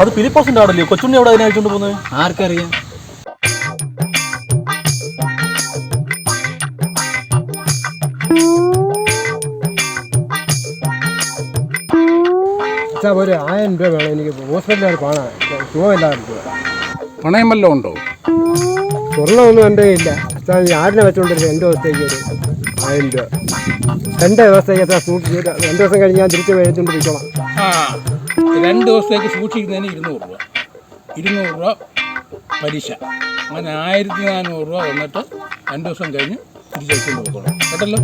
അത് ഫിലിപ്പോസിന്റെ ആടല്ലേ കൊച്ചുണ്ണി എവിടെ അതിനെ അയച്ചുകൊണ്ട് പോകുന്നത് ആർക്കറിയാം? ഒരു ആയിരം രൂപ വേണം എനിക്ക്. ഹോസ്പിറ്റലിൽ കാണാൻ സുഖമില്ലാതെ പണയം വല്ലതും ഉണ്ടോ? സ്വർണമൊന്നും എന്റെ ഇല്ല അച്ഛാ ആടിനെ വെച്ചുകൊണ്ടിരുന്നത് രണ്ട് ദിവസത്തേക്ക് ഒരു ആയിരം രൂപ. രണ്ട് ദിവസത്തേക്ക് അച്ഛാ സൂക്ഷിച്ച് രണ്ട് ദിവസം കഴിഞ്ഞ് ഞാൻ തിരിച്ച് പോയിക്കോളാം ആ. രണ്ട് ദിവസത്തേക്ക് സൂക്ഷിക്കുന്നതിന് ഇരുന്നൂറ് രൂപ. ഇരുന്നൂറ് രൂപ പലിശ. അങ്ങനെ ആയിരത്തി നാനൂറ് രൂപ വന്നിട്ട് രണ്ട് ദിവസം കഴിഞ്ഞ് തിരിച്ചു കൊടുക്കണം കേട്ടല്ലോ?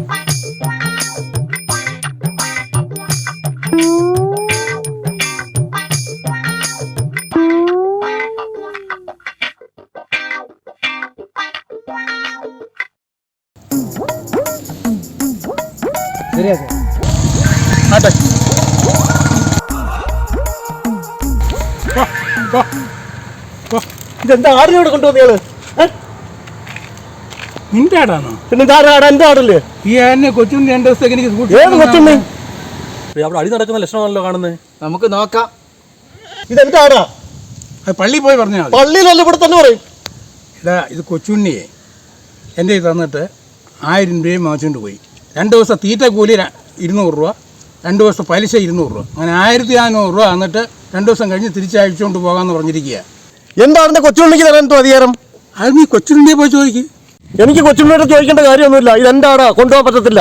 ശരിയാ ഇതെന്താ ആടിനെ ഇവിടെ കൊണ്ടുവന്നയാൾ? നിന്റെ ആടാണോ? പിന്നെ ഇതാ ആടാ? എന്റെ ആടല്ലേ? ഈ ആടിനെ കൊച്ചുണ്ണി രണ്ട് ദിവസത്തേക്ക് എനിക്ക് ഏത് കൊച്ചുണ്ണി? അവിടെ അടി നടക്കുന്ന ലക്ഷണമാണല്ലോ കാണുന്നത്. നമുക്ക് നോക്കാം. ഇതെന്റെ ആടാ? അത് പള്ളിയിൽ പോയി പറഞ്ഞാൽ പള്ളിയിലല്ല ഇവിടെ തന്നെ പറയും. ഇതാ ഇത് കൊച്ചുണ്ണിയെ. എന്റെ ഇത് തന്നിട്ട് ആയിരം രൂപയും വാങ്ങിച്ചുകൊണ്ട് പോയി. രണ്ട് ദിവസം തീറ്റ കൂലി ഇരുന്നൂറ് രൂപ. രണ്ട് ദിവസം പലിശ ഇരുന്നൂറ് രൂപ. അങ്ങനെ ആയിരത്തി നാനൂറ് രൂപ എന്നിട്ട് രണ്ട് ദിവസം കഴിഞ്ഞ് തിരിച്ചയച്ചുകൊണ്ട് പോകാമെന്ന് പറഞ്ഞിരിക്കുക എന്താണ് കൊച്ചുണ്ണിക്ക് തരാൻ എന്തോ അധികാരം? അത് നീ കൊച്ചുണ്ണിയെ പോയി ചോദിക്കും. എനിക്ക് കൊച്ചുണ്ണിയോട് ചോദിക്കേണ്ട കാര്യമൊന്നുമില്ല. ഇത് എന്റെ ആടാ കൊണ്ടുപോകാൻ പറ്റത്തില്ല.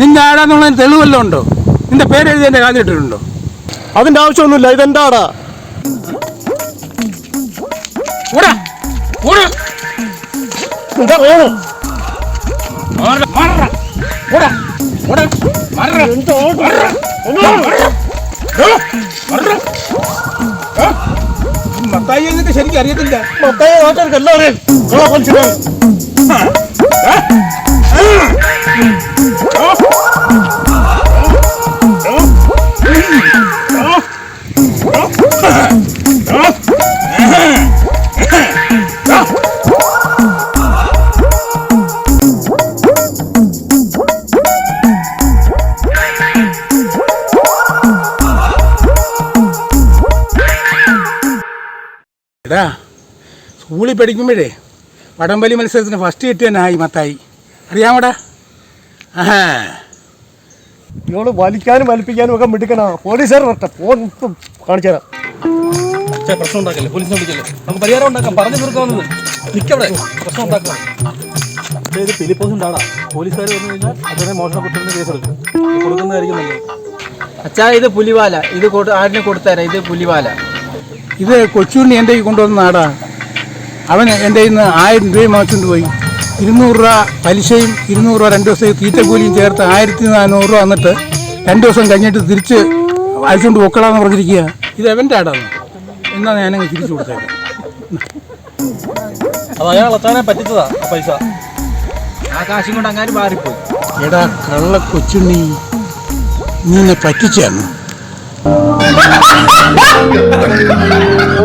നിന്റെ ആടാന്നുള്ളതിന് തെളിവല്ലോ ഉണ്ടോ? നിന്റെ പേരെഴുതി എന്റെ കാലിട്ടിട്ടുണ്ടോ അതിന്റെ ആവശ്യമൊന്നുമില്ല. ഇത് എന്റെ ആടാ ഓടാ. ഓടാ. വേണം മാറടാ, മത്തായി എന്നിട്ട് ശരിക്കും അറിയത്തില്ല. മത്തായി നാട്ടുകാർക്ക് എല്ലാം അറിയാം? എടാ സ്കൂളിൽ പഠിക്കുമ്പോഴേ വടംവലി മത്സരത്തിന് ഫസ്റ്റ് കിട്ടിയനായി മത്തായി. അറിയാമോടാ? ഇയാൾ വലിക്കാനും വലിപ്പിക്കാനും ഒക്കെ മിടുക്കണ പോലീസുകാർ വരട്ടെ ഫോൺ കാണിച്ചു തരാം. പ്രശ്നം ഉണ്ടാക്കല്ലേ? പോലീസിനെ വിളിക്കല്ലേ? നമുക്ക് പരിഹാരം ഉണ്ടാക്കാം. പറഞ്ഞു തീർക്കാവുന്നത്. പ്രശ്നം ഉണ്ടാക്കാം. ഇത് പോലീസുകാർ വന്നു കഴിഞ്ഞാൽ അതിനെ മോഷണ കുറ്റത്തിന് കേസെടുക്കും. ഇത് കൊടുക്കുന്നതായിരിക്കും നല്ലത്. അച്ഛാ ഇത് പുലിവാല. ഇത് ആടിനെ കൊടുത്തരാം. ഇത് പുലിവാല. ഇത് കൊച്ചുണ്ണി എന്റെ കയ്യിൽ കൊണ്ടുവന്ന നാടാ. അവൻ എന്റെ കയ്യിൽ നിന്ന് ആയിരം രൂപയും മാച്ചുകൊണ്ട് പോയി. ഇരുന്നൂറ് രൂപ പലിശയും ഇരുന്നൂറ് രൂപ രണ്ട് ദിവസത്തേക്ക് തീറ്റക്കൂലിയും ചേർത്ത് ആയിരത്തി നാനൂറ് രൂപ വന്നിട്ട് രണ്ട് ദിവസം കഴിഞ്ഞിട്ട് തിരിച്ച് അയച്ചുകൊണ്ട് പൊക്കളാന്ന് പറഞ്ഞിരിക്കുക ഇത് എവന്റെ ആടാണ് എന്നാ ഞാനങ്ങ് തിരിച്ചു കൊടുത്തേക്കാം. അത് അയാൾ അച്ഛനെ പറ്റിച്ചതാ പൈസ. ആ കാശും കൊണ്ട് അങ്ങനെ മാറിപ്പോയി. എടാ കള്ള കൊച്ചുണ്ണി നീ എന്നെ പറ്റിച്ചാണ് ハハハハ